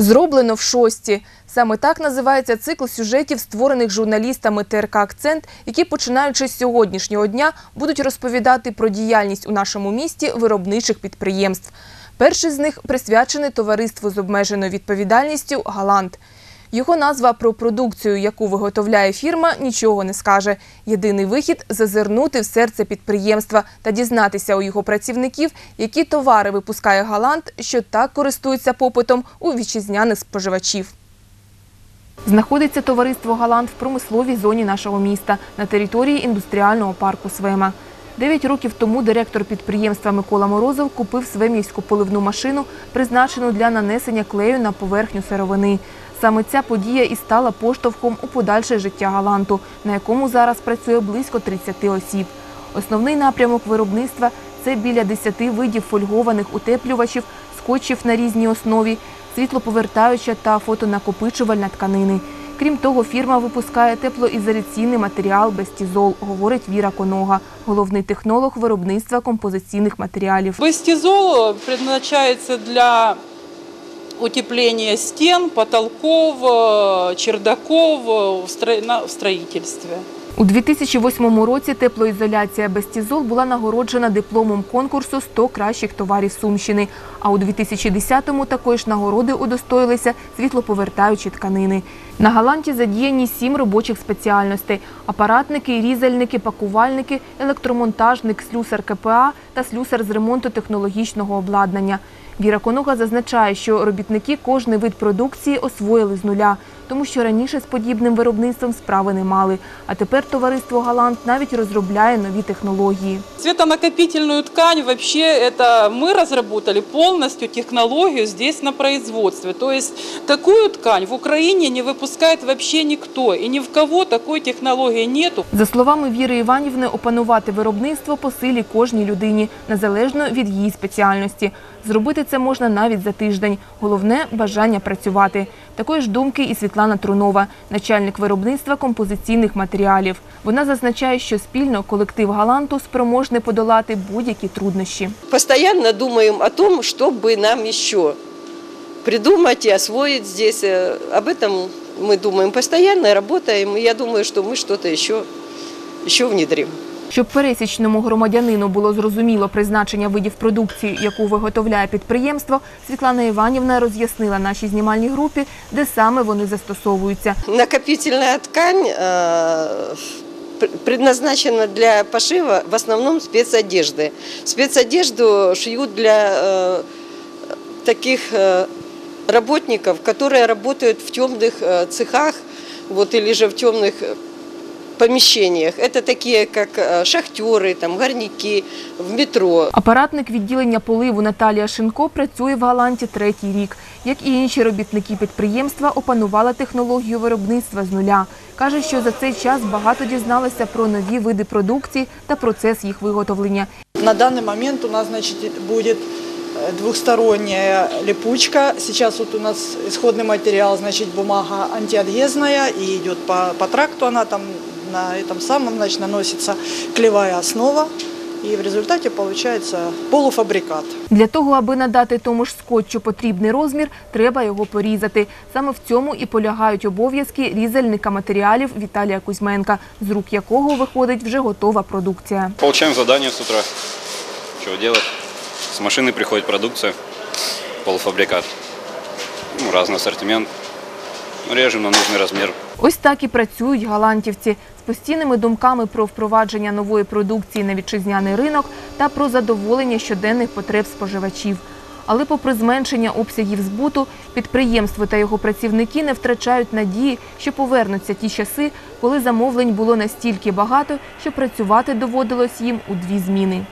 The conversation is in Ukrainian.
Зроблено в шості. Саме так називається цикл сюжетів, створених журналістами ТРК Акцент, які, починаючи з сьогоднішнього дня, будуть розповідати про діяльність у нашому місті виробничих підприємств. Перший з них присвячений товариству з обмеженою відповідальністю Галант. Його назва про продукцію, яку виготовляє фірма, нічого не скаже. Єдиний вихід зазирнути в серце підприємства та дізнатися у його працівників, які товари випускає Галант, що так користуються попитом у вітчизняних споживачів. Знаходиться товариство Галант в промисловій зоні нашого міста на території індустріального парку Свема. Дев'ять років тому директор підприємства Микола Морозов купив свемівську поливну машину, призначену для нанесення клею на поверхню сировини. Саме ця подія і стала поштовхом у подальше життя Галанту, на якому зараз працює близько 30 осіб. Основний напрямок виробництва це біля 10 видів фольгованих утеплювачів, скотчів на різній основі, світлоповертаюча та фотонакопичувальна тканини. Крім того, фірма випускає теплоізоляційний матеріал Бестізол, говорить Віра Конога, головний технолог виробництва композиційних матеріалів. Бастизол предназначается для утепления стен, потолков, э, чердаков э, в строительстве. У 2008 році теплоізоляція Бестізол була нагороджена дипломом конкурсу «100 кращих товарів Сумщини. А у 2010-му такої ж нагороди удостоїлися світлоповертаючі тканини. На Галанті задіяні сім робочих спеціальностей – апаратники, різальники, пакувальники, електромонтажник, слюсар КПА та слюсар з ремонту технологічного обладнання. Віра Конога зазначає, що робітники кожний вид продукції освоїли з нуля, тому що раніше з подібним виробництвом справи не мали. А тепер товариство Галант навіть розробляє нові технології. Цветонакопительную ткань вообще это мы разработали полностью технологию здесь на производстве. То есть такую ткань в Украине не выпускает вообще никто. И ни в кого такой технологии нету. За словами Віри Іванівни, опанувати виробництво по силі кожній людині, незалежно від її спеціальності. Зробити це можна навіть за тиждень. Головне – бажання працювати. Такої ж думки і Світлана Трунова, начальник виробництва композиційних матеріалів. Вона зазначає, що спільно колектив Галанту спроможний подолати будь-які труднощі. Постоянно думаем о том, что бы нам еще придумать и освоить здесь. Э, Об этом мы думаем постоянно, работаем, и я думаю, что мы что-то еще, еще внедрим. Щоб пересічному громадянину було зрозуміло призначення видів продукції, яку виготовляє підприємство, Світлана Іванівна роз'яснила нашій знімальній групі, де саме вони застосовуються. Накопительная ткань э, пр- предназначена для пошива в основном спецодежды. Спецодежду шьют для э, таких э, работников, которые работают в темных э, цехах вот, или же в темных э, помещениях. Это такие, как э, шахтеры, там, горняки, в метро. Апаратник відділення поливу Наталія Шинко працює в Галанті третій рік. Як і інші робітники підприємства, опанувала технологію виробництва з нуля. Каже, що за цей час багато дізналася про нові види продукції та процес їх виготовлення. На данный момент у нас значит, будет э, двухсторонняя липучка. Сейчас вот у нас исходный материал, значит, бумага антиадгезная и идет по, по тракту, она там на этом самом, значит, наносится клевая основа. И в результате получается полуфабрикат. Для того, аби надати тому ж скотчу потрібний розмір, треба його порізати. Саме в цьому і полягають обов'язки різальника матеріалів Віталія Кузьменка, з рук якого виходить вже готова продукція. Получаем задание с утра. Чего делать? С машины приходит продукция, полуфабрикат. Ну, разный ассортимент. Режем на нужный размер. Ось так і працюють галантівці з постійними думками про впровадження нової продукції на вітчизняний ринок та про задоволення щоденних потреб споживачів. Але попри зменшення обсягів збуту, підприємство та його працівники не втрачають надії, що повернуться ті часи, коли замовлень було настільки багато, що працювати доводилось їм у дві зміни.